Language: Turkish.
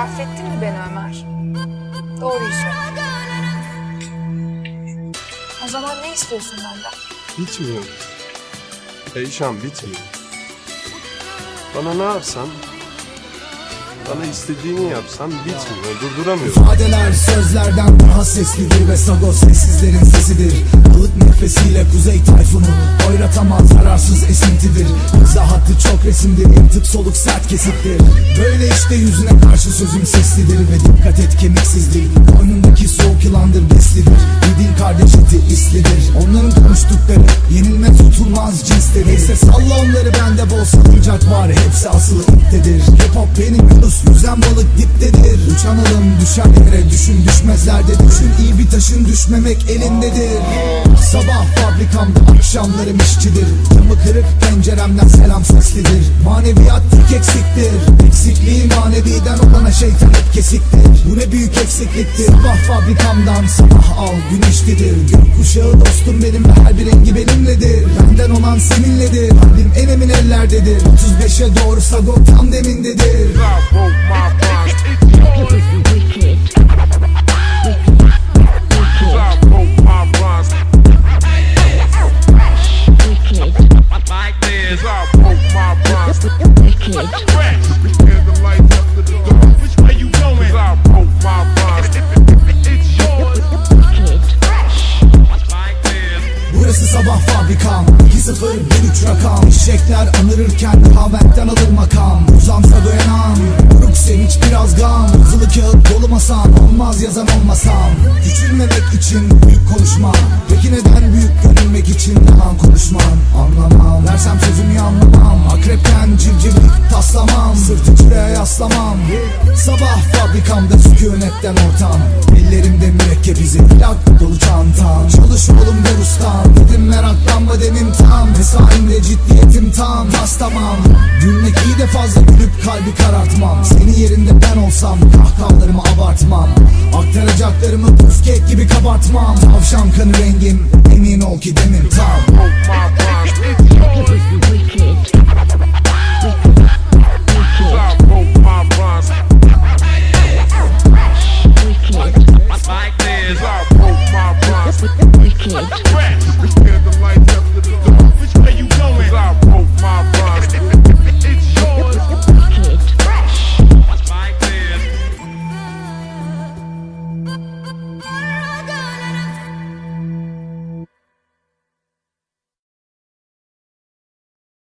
Affettin mi beni Ömer? Doğruyu söyle. O zaman ne istiyorsun benden? Bitmiyor. Eyşan bitmiyor. Bana ne yapsan, bana istediğini yapsan bitmiyor, durduramıyorum. İfadeler sözlerden daha seslidir ve Sagos sessizlerin sesidir Ilık nefesiyle kuzey tayfunu. Oyratamaz zararsız esintidir. Hızla hattı çok resimdir intık soluk sert kesiktir Böyle işte yüzüne karşı sözüm seslidir ve dikkat et kemiksizdir. Koynundaki soğuk yılandır beslidir. Yediğin kardeş eti islidir Onların konuştukları yenilmez tutulmaz cinsleri Neyse salla onları bende bol. Salıncak var hepsi asılı iptedir. Hip hop benim Yunus yüzen balık diptedir. Uçan alım düşer yere düşün düşmezlerde düşün. İyi bir taşın düşmemek elindedir. Sabah fabrikamda akşamlarım işçidir. Camı kırık penceremden selam seslidir. Maneviyat tek eksiktir. Eksikliği maneviden şeytan hep kesiktir. Bu ne büyük eksikliktir. Sabah fabrikamdan sabah al güneşlidir. Gökkuşağı dostum benim ve her bir rengi benimledir. Benden olan seninledir. Kalbim en emin ellerdedir. 35'e doğru sago tam demindedir 013 rakam. Fişekler anırırken Havent'ten alır makam. Uzamsa dayanan Buruk sevinç biraz gam. Hızlı kağıt dolu masam Olmaz yazan olmasam. Küçülmemek için büyük konuşma Peki neden büyük görünmek için Yalan konuşmam? Anlamam Versem sözümü anlamam. Akrepten civcivlik taslamam. Sırtı çireğe yaslamam. Sabah fabrikamda sükunetten ortam. Ellerimde mürekkep izi plak dolu çantam. Çalış oğlum Rustam Odaklanma demim tam. Mesaimle ciddiyetim tam. Tas tamam. Gülmek iyi de fazla gülüp kalbi karartmam. Senin yerinde ben olsam kahkahalarımı abartmam. Aktaracaklarımı püfkek gibi kabartmam. Tavşan kanı rengim emin ol ki demim tam. Wicked.